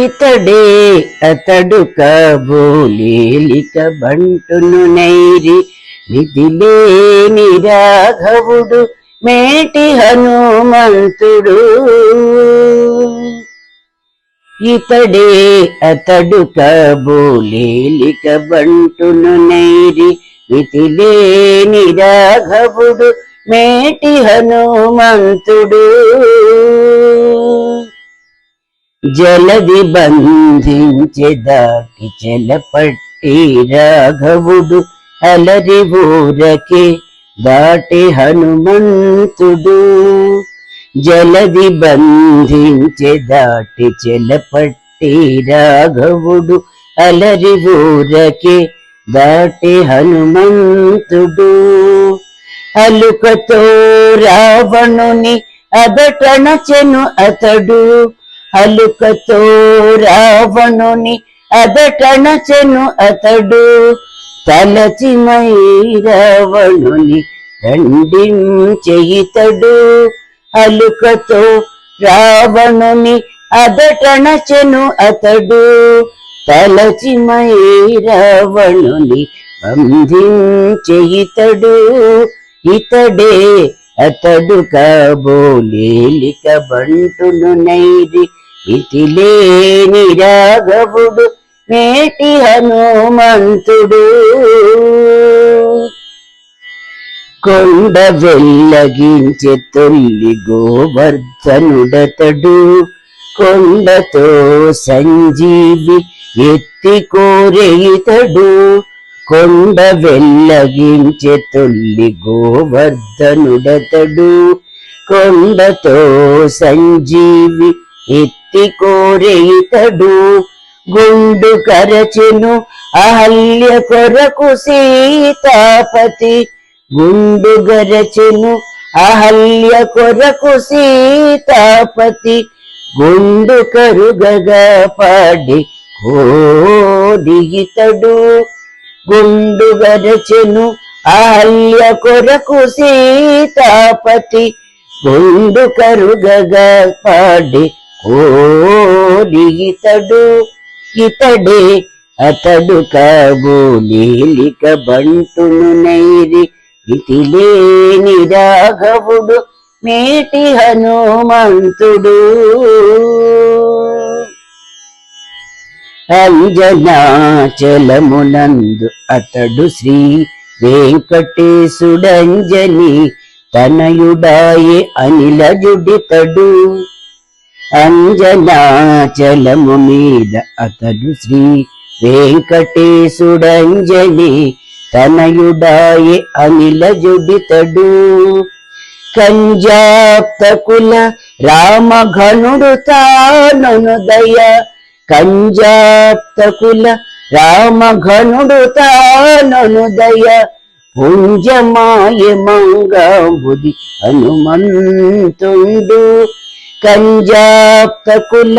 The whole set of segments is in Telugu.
ఇతడే అతడు కాబోలేలిక బంటును నైరి విధిలేని రాఘవుడు మేటి హనుమంతుడు. ఇతడే అతడు కాబోలేలిక బంటును నైరి విధిలేని రాఘవుడు మేటి హనుమంతుడు. జలది బంధించెదాకి చెలపట్టి రాఘవుడు అలరి ఊరకి దాటి హనుమంతుడు. జలది బంధించె దాటి చెలపట్టి రాఘవుడు అలరి ఊరకి దాటి హనుమంతుడు. అలుకతో రావణుని అదటనచెను అతడు. అలుకతో రావణుని అదటణచెను అతడు. తలచిమై రావణుని దండించెయితడు. అలుకతో రావణుని అదటణచెను అతడు. తలచిమై రావణుని బంధించెయితడు ఇతడే అతడు కాబోలేలిక బంటును నైరి ఇతిలేని రాఘవుడు నేటి హనుమంతుడు. కొండ వెళ్ళగించె తొల్లి గోవర్ధనుడతడు. కొండతో సంజీవి ఎత్తి కోరేతడు కొండ వెళ్ళగించె తొల్లి గోవర్ధనుడతడు. కొండతో సంజీవి ఎత్తి కోరేతడు గుండు కరచెను అహల్య కొరకు సీతాపతి. గుండు గరచెను అహల్య కొరకు సీతాపతి. గుండు కరుగగా పాడి కోడిగితడు గుండు గరచెను అహల్య కొరకు సీతాపతి. గుండు కరుగగా పాడి కోడిగితడు ఇతడే అతడు కాబోలేలిక బంటును నైరి ఇతిలేని రాఘవుడు మేటి హనుమంతుడు. అంజనాచలమునందు అతడు శ్రీ వెంకటేశుడంజని తనయుడాయే అనిలజుడితడు అంజనాచలము మీద అతడు శ్రీ వెంకటేశుడంజలి తనయుడాయే అనిలజుడితడు కంజాప్తకుల రామఘనుడు తాననుదయ కంజాప్తకుల రామఘనుడు తాననుదయ పుంజమాయ మంగాంబుది హనుమంతుండు. కంజాప్తకుల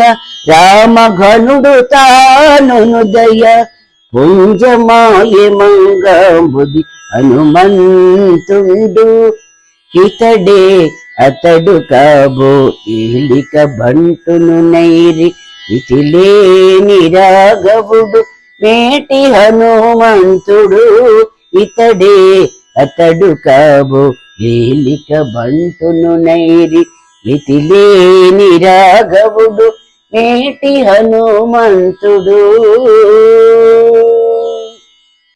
రామఘనుడు తాననుదయ పుంజమాయ మంగాంబుది హనుమంతుండు. ఇతడే అతడు కాబో ఏలిక బంటును నైరి ఇతిలేని రాఘవుడు మేటి హనుమంతుడు. ఇతడే అతడు కాబో ఏలిక బంటును నైరి ఇతిలేని రాఘవుడు నేటి హనుమంతుడు.